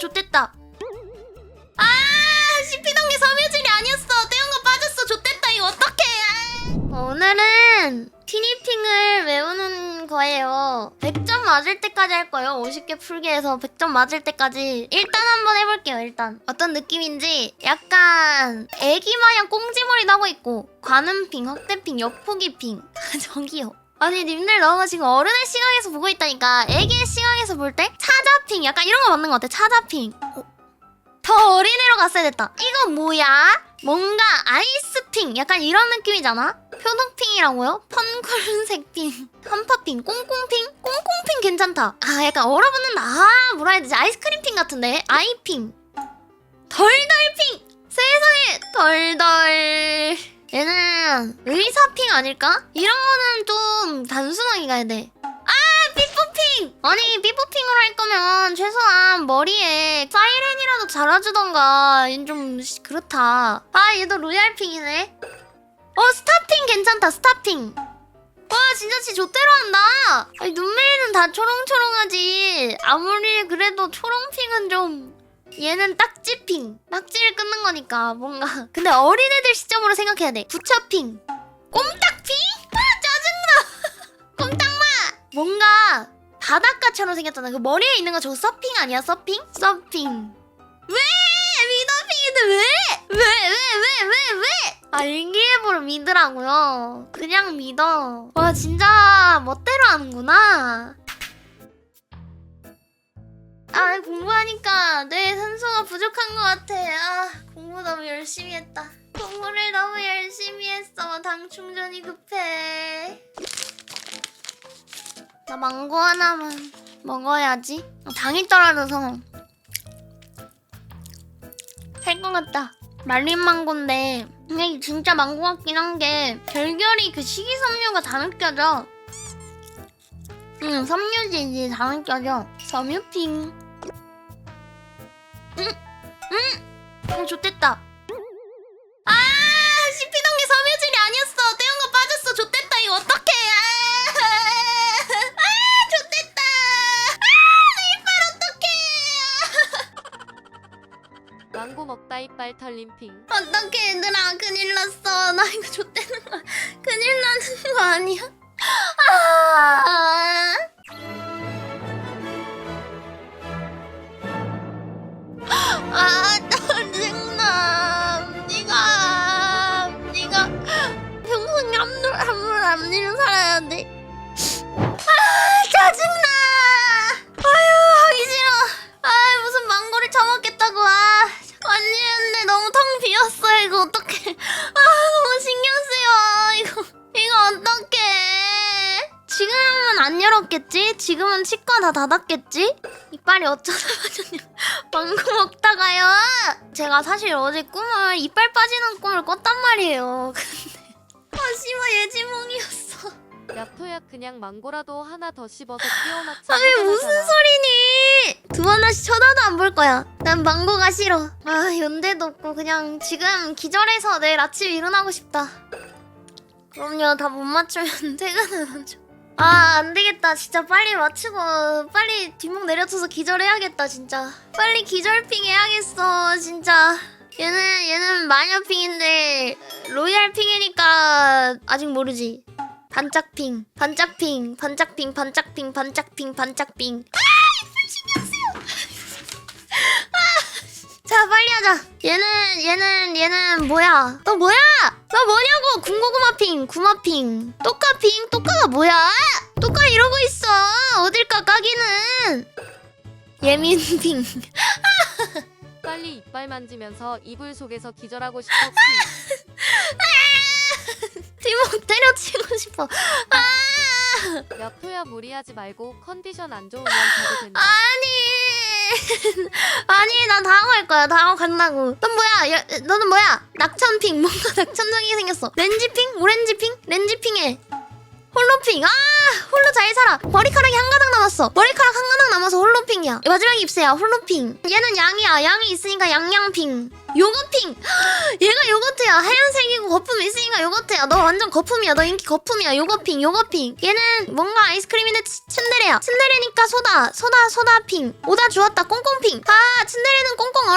좋됐다. 아 CP단계 섬유질이 아니었어. 떼운 거 빠졌어. 좋됐다 이거 어떡해. 아. 오늘은 티니핑을 외우는 거예요. 100점 맞을 때까지 할 거예요. 50개 풀게 해서 100점 맞을 때까지. 일단 한번 해볼게요 일단. 어떤 느낌인지 약간 애기마냥 꽁지머리 나고 있고 관음핑, 흑대핑, 옆포기핑. 저기요. 아니 님들 너무 지금 어른의 시각에서 보고 있다니까 애기의 시각에서 볼 때 차자핑 약간 이런 거 맞는 것 같아. 차자핑. 어, 더 어린애로 갔어야 됐다. 이거 뭐야? 뭔가 아이스핑 약간 이런 느낌이잖아? 표독핑이라고요? 펀쿨색핑, 한파핑, 꽁꽁핑? 꽁꽁핑 괜찮다. 아 약간 얼어붙는다. 아 뭐라 해야 되지? 아이스크림핑 같은데? 아이핑. 덜덜핑! 세상에 덜덜. 얘는 의사핑 아닐까? 이런 거는 좀 단순하게 가야 돼. 아 삐뽀핑! 아니 삐뽀핑으로 할 거면 최소한 머리에 사이렌이라도 달아주던가 얘는 좀 시- 그렇다 아 얘도 로얄핑이네 어 스타핑 괜찮다 스타핑 와 진짜 지 좆대로 한다 아니 눈매는 다 초롱초롱하지 아무리 그래도 초롱핑은 좀 얘는 딱지핑. 딱지를 끊는 거니까 뭔가. 근데 어린애들 시점으로 생각해야 돼. 부처핑. 꼼딱핑? 아 짜증나. 꼼딱마. 뭔가 바닷가처럼 생겼잖아. 그 머리에 있는 거 저거 서핑 아니야? 서핑? 서핑. 왜? 미더핑인데 왜? 왜 왜 왜 왜 왜? 아 일기예보를 믿으라고요. 그냥 믿어. 와 진짜 멋대로 하는구나 아 공부하니까 뇌 산소가 부족한 것 같아. 아 공부 너무 열심히 했다. 공부를 너무 열심히 했어. 당 충전이 급해. 나 망고 하나만 먹어야지. 당이 떨어져서 할것 같다. 말린 망고인데. 근데 진짜 망고 같긴 한 게 결결이 그 식이섬유가 다 느껴져. 응 섬유질이 다 느껴져. 섬유핑 좋댔다. 아게 섬유질이 아니었어. 떼운 거 빠졌어. 좋댔다. 이거 어떡해. 아, 아 좋댔다. 아 내 이빨 어떡해. 망고 먹다 이빨 털린 핑. 어떡해 얘들아. 큰일 났어. 나 이거 좆되는 거 큰일 나는 거 아니야? 아 아, 안 열었겠지? 지금은 치과 다 닫았겠지? 이빨이 어쩌다 빠졌냐. 망고 먹다가요. 제가 사실 어제 꿈을 이빨 빠지는 꿈을 꿨단 말이에요. 근데 아 씨발 예지몽이었어. 야토야 그냥 망고라도 하나 더 씹어서 끼워 맞춰. 아니 무슨 소리니? 두 번 다시 쳐다도 안 볼 거야. 난 망고가 싫어. 아 연대도 없고 그냥 지금 기절해서 내일 아침 일어나고 싶다. 그럼요 다 못 맞추면 퇴근은 하죠. 아 안 되겠다. 진짜 빨리 맞추고 빨리 뒷목 내려쳐서 기절해야겠다 진짜. 빨리 기절핑 해야겠어 진짜. 얘는 얘는 마녀핑인데 로얄핑이니까 아직 모르지. 반짝핑 반짝핑 반짝핑 반짝핑 반짝핑 반짝핑. 아 아, 자 빨리 하자. 얘는 얘는 얘는 뭐야? 너 뭐야? 너 뭐냐고? 군고구마핑 구마핑. 또까핑? 또까가 뭐야? 또까 이러고 있어. 어딜까 까기는? 예민핑. 빨리 이빨 만지면서 이불 속에서 기절하고 싶어. 핑. 뒷목 때려치고 싶어. 아! 야토야 무리하지 말고 컨디션 안 좋으면 가도 된다. 아니 아니 나 다음 할 거야. 다음 간다고. 넌 뭐야? 야, 너는 뭐야? 낙천핑. 뭔가 낙천적이게 생겼어. 렌지핑? 오렌지핑? 렌지핑에 홀로핑. 아 홀로 잘 살아. 머리카락이 한 가닥 남았어. 머리카락 한 가닥 남아서 홀로핑이야. 마지막 입새야 홀로핑. 얘는 양이야. 양이 있으니까 양양핑. 요거핑. 얘가 요거트야. 하얀색이고 거품 있으니까 요거트야. 너 완전 거품이야. 너 인기 거품이야. 요거핑 요거핑. 얘는 뭔가 아이스크림인데 츠- 츤데레야. 츤데레니까 소다. 소다 소다핑. 오다 주었다. 꽁꽁핑. 아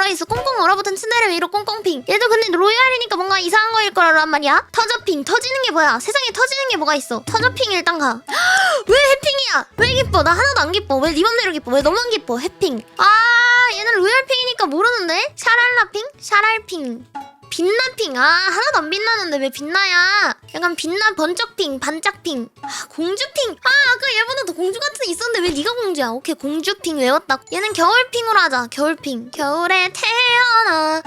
얼어있어 꽁꽁 얼어붙은 츤데레 위로 꽁꽁핑 얘도 근데 로얄이니까 뭔가 이상한 거일 거란 말이야 터져핑 터지는 게 뭐야 세상에 터지는 게 뭐가 있어 터져핑 일단 가 왜 해핑이야? 왜 기뻐? 나 하나도 안 기뻐. 왜 네 맘대로 기뻐? 왜 너만 기뻐? 해핑. 아, 얘는 로얄핑이니까 모르는데? 샤랄라핑? 샤랄핑. 빛나핑. 아, 하나도 안 빛나는데 왜 빛나야? 약간 빛나 번쩍핑, 반짝핑. 아, 공주핑. 아, 아까 얘보다 더 공주 같은 애 있었는데 왜 네가 공주야? 오케이, 공주핑 외웠다. 얘는 겨울핑으로 하자. 겨울핑. 겨울에 태어나. 으악!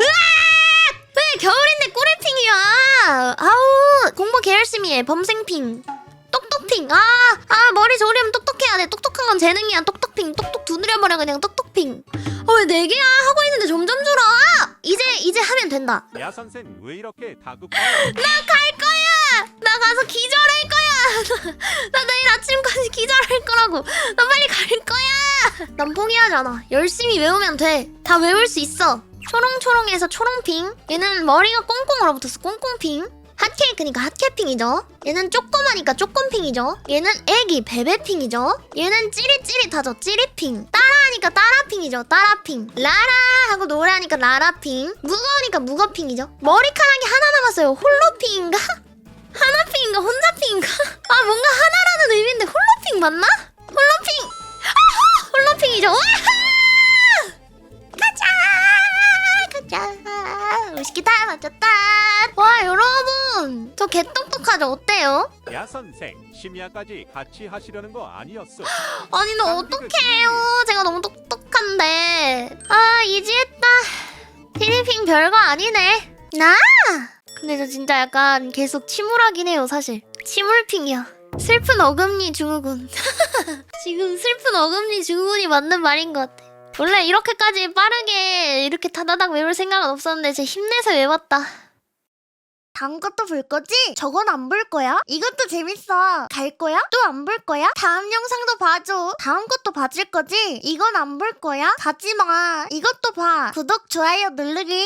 왜 겨울인데 꼬레핑이야? 아우, 공부 개 열심히 해. 범생핑. 똑똑핑 아, 아 머리 조리면 똑똑해야 돼 똑똑한 건 재능이야 똑똑핑 똑똑 두드려버려 그냥 똑똑핑 어 왜 네 개야 된다. 야 선생 왜 이렇게 다급해? 나 가서 기절할 거야! 나 내일 아침까지 기절할 거라고! 나 빨리 갈 거야! 난 포기하잖아. 열심히 외우면 돼 다 외울 수 있어. 초롱초롱해서 초롱핑. 얘는 머리가 꽁꽁 얼어붙었어 꽁꽁핑. 핫케이크니까 핫케이핑이죠. 얘는 쪼꼬마니까 쪼꼬핑이죠. 얘는 애기 베베핑이죠. 얘는 찌릿찌릿하죠. 찌릿핑. 따라 하니까 따라핑이죠 따라핑 라라 하고 노래하니까 라라핑 무거우니까 무거핑이죠 머리카락이 하나 남았어요 홀로핑인가? 하나핑인가 혼자핑인가? 아 뭔가 하나라는 의미인데 홀로핑 맞나? 저 개똑똑하죠? 어때요? 야 선생 심야까지 같이 하시려는 거 아니었어? 아니 너 어떡해요? 제가 너무 똑똑한데. 아 이지했다. 티니핑 별거 아니네. 나? 근데 저 진짜 약간 계속 침울하긴 해요 사실. 침울핑이야 슬픈 어금니 증후군. 지금 슬픈 어금니 증후군이 맞는 말인 것 같아. 원래 이렇게까지 빠르게 이렇게 타다닥 외울 생각은 없었는데 제 힘내서 외웠다 다음 것도 볼 거지? 저건 안 볼 거야? 이것도 재밌어. 갈 거야? 또 안 볼 거야? 다음 영상도 봐줘. 다음 것도 봐줄 거지? 이건 안 볼 거야? 가지 마. 이것도 봐. 구독, 좋아요 누르기.